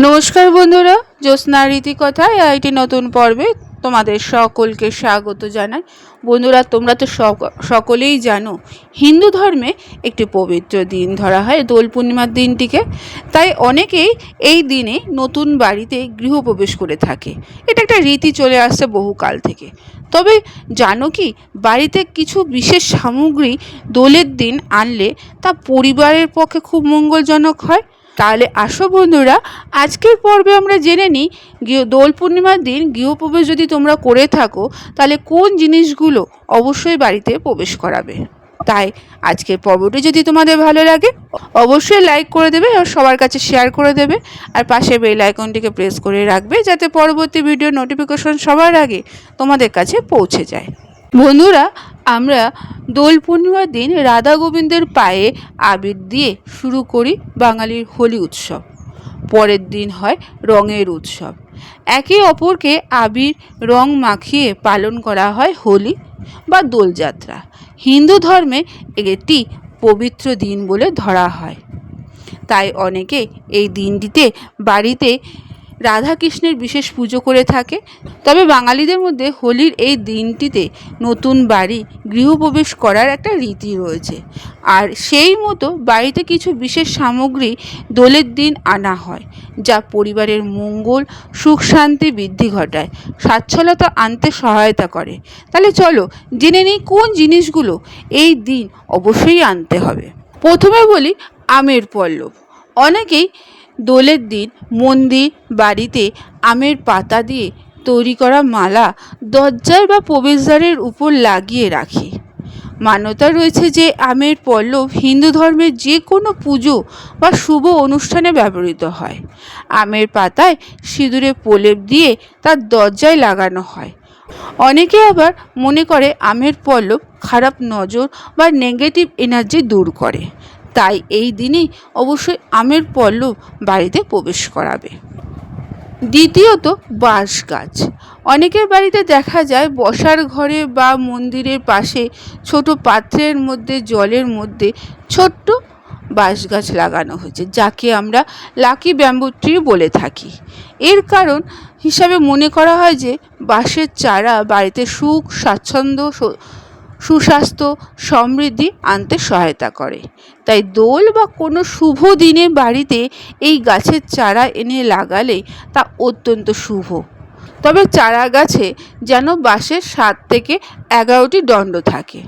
নমস্কার বন্ধুরা, জ্যোৎস্না রীতিকথায় আইটি নতুন পর্বে তোমাদের সকলকে স্বাগত জানাই। বন্ধুরা, তোমরা তো সক- সকলেই জানো, হিন্দু ধর্মে একটি পবিত্র দিন ধরা হয়, দোল পূর্ণিমার দিনটিকে। তাই অনেকেই এই দিনে নতুন বাড়িতে গৃহপ্রবেশ করে থাকে। এটা একটা রীতি চলে আসছে বহুকাল থেকে। তবে জানো কি, বাড়িতে কিছু বিশেষ সামগ্রী দোলের দিন আনলে তা পরিবারের পক্ষে খুব মঙ্গলজনক হয়। তাহলে আসো বন্ধুরা, আজকের পর্বে আমরা জেনে নিই গৃহ, দোল পূর্ণিমার দিন গৃহপ্রবেশ যদি তোমরা করে থাকো, তাহলে কোন জিনিসগুলো অবশ্যই বাড়িতে প্রবেশ করাবে? তাই আজকের পর্বটি যদি তোমাদের ভালো লাগে, অবশ্যই লাইক করে দেবে আর সবার কাছে শেয়ার করে দেবে। আর পাশে বেল আইকনটিকে প্রেস করে রাখবে যাতে পরবর্তী ভিডিও নোটিফিকেশন সবার আগে তোমাদের কাছে পৌঁছে যায়। বন্ধুরা আমরা দোল পূর্ণিমার দিন রাধা গোবিন্দের পায়ে আবির দিয়ে শুরু করি বাঙালির হোলি উৎসব। পরের দিন হয় রঙের উৎসব। একে অপরকে আবির, রং মাখিয়ে পালন করা হয় হোলি বা দোলযাত্রা হিন্দু ধর্মে এটি পবিত্র দিন বলে ধরা হয়। তাই অনেকে এই দিনটিতে বাড়িতে রাধাকৃষ্ণের বিশেষ পুজো করে থাকে। তবে বাঙালিদের মধ্যে হোলির এই দিনটিতে নতুন বাড়ি গৃহপ্রবেশ করার একটা রীতি রয়েছে। আর সেই মতো বাড়িতে কিছু বিশেষ সামগ্রী দোলের দিন আনা হয়, যা পরিবারের মঙ্গল, সুখ, শান্তি বৃদ্ধি ঘটায়, স্বাচ্ছলতা আনতে সহায়তা করে। তাহলে চলো জেনে নিই কোন জিনিসগুলো এই দিন অবশ্যই আনতে হবে। প্রথমে বলি আমের পল্লব। অনেকেই দোলের দিন মন্দির বাড়িতে আমের পাতা দিয়ে তৈরি করা মালা দরজায় বা প্রবেশদ্বারের উপর লাগিয়ে রাখে। মান্যতা রয়েছে যে আমের পল্লব হিন্দু ধর্মের যে কোনো পুজো বা শুভ অনুষ্ঠানে ব্যবহৃত হয়। আমের পাতায় সিঁদুরে প্রলেপ দিয়ে তার দরজায় লাগানো হয়। অনেকে আবার মনে করে আমের পল্লব খারাপ নজর বা নেগেটিভ এনার্জি দূর করে। তাই এই দিনেই অবশ্যই আমের পল্লব বাড়িতে প্রবেশ করাবে। দ্বিতীয়ত বাঁশ গাছ। অনেকের বাড়িতে দেখা যায় বসার ঘরে বা মন্দিরের পাশে ছোট পাত্রের মধ্যে, জলের মধ্যে ছোট্ট বাঁশ গাছ লাগানো হয়েছে, যাকে আমরা লাকি ব্যাম্বু ট্রি বলে থাকি। এর কারণ হিসাবে মনে করা হয় যে বাঁশের চারা বাড়িতে সুখ, স্বাচ্ছন্দ্য সুস্বাস্থ্য, সমৃদ্ধি আনতে সহায়তা করে। তাই দোল বা কোনো শুভ দিনে বাড়িতে এই গাছের চারা এনে লাগালে তা অত্যন্ত শুভ। তবে চারা গাছে যেন বাঁশের সাত থেকে এগারোটি দণ্ড থাকে।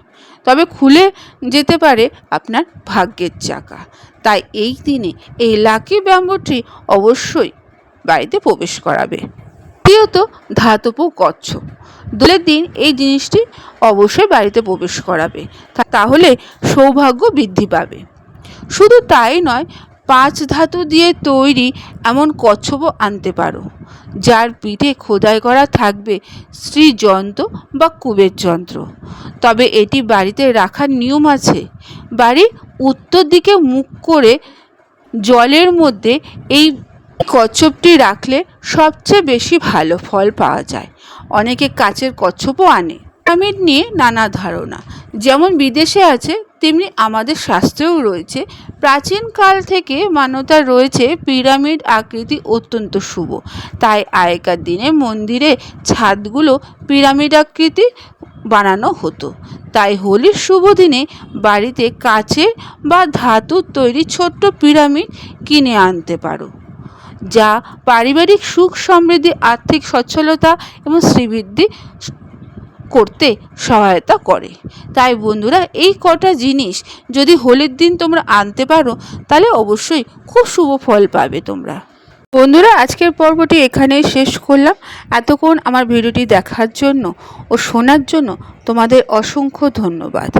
তবে খুলে যেতে পারে আপনার ভাগ্যের চাকা। তাই এই দিনে এই লাকি ব্যাম্বুটি অবশ্যই বাড়িতে প্রবেশ করাবে। তৃতীয়ত ধাতব কচ্ছপ। দোলের দিন এই জিনিসটি অবশ্যই বাড়িতে প্রবেশ করাবে। তাহলে সৌভাগ্য বৃদ্ধি পাবে। শুধু তাই নয়, পাঁচ ধাতু দিয়ে তৈরি এমন কচ্ছপও আনতে পারো, যার পিঠে খোদাই করা থাকবে শ্রীযন্ত্র বা কুবের যন্ত্র তবে এটি বাড়িতে রাখার নিয়ম আছে। বাড়ির উত্তর দিকে মুখ করে জলের মধ্যে এই কচ্ছপটি রাখলে সবচেয়ে বেশি ভালো ফল পাওয়া যায়। অনেকে কাচের কচ্ছপও আনে। পিরামিড নিয়ে নানা ধারণা। যেমন বিদেশে আছে, তেমনি আমাদের শাস্ত্রেও রয়েছে। প্রাচীনকাল থেকে মান্যতা রয়েছে, পিরামিড আকৃতি অত্যন্ত শুভ। তাই আগেকার দিনে মন্দিরে ছাদগুলো পিরামিড আকৃতি বানানো হতো। তাই হোলির শুভ দিনে বাড়িতে কাচের বা ধাতুর তৈরি ছোট্ট পিরামিড কিনে আনতে পারো। যা পারিবারিক সুখ সমৃদ্ধি, আর্থিক সচ্ছলতা এবং শ্রীবৃদ্ধি করতে সহায়তা করে। তাই বন্ধুরা, এই কটা জিনিস যদি হোলির দিন তোমরা আনতে পারো, তাহলে অবশ্যই খুব শুভ ফল পাবে তোমরা। বন্ধুরা, আজকের পর্বটি এখানেই শেষ করলাম। এতক্ষণ আমার ভিডিওটি দেখার জন্য ও শোনার জন্য তোমাদের অসংখ্য ধন্যবাদ।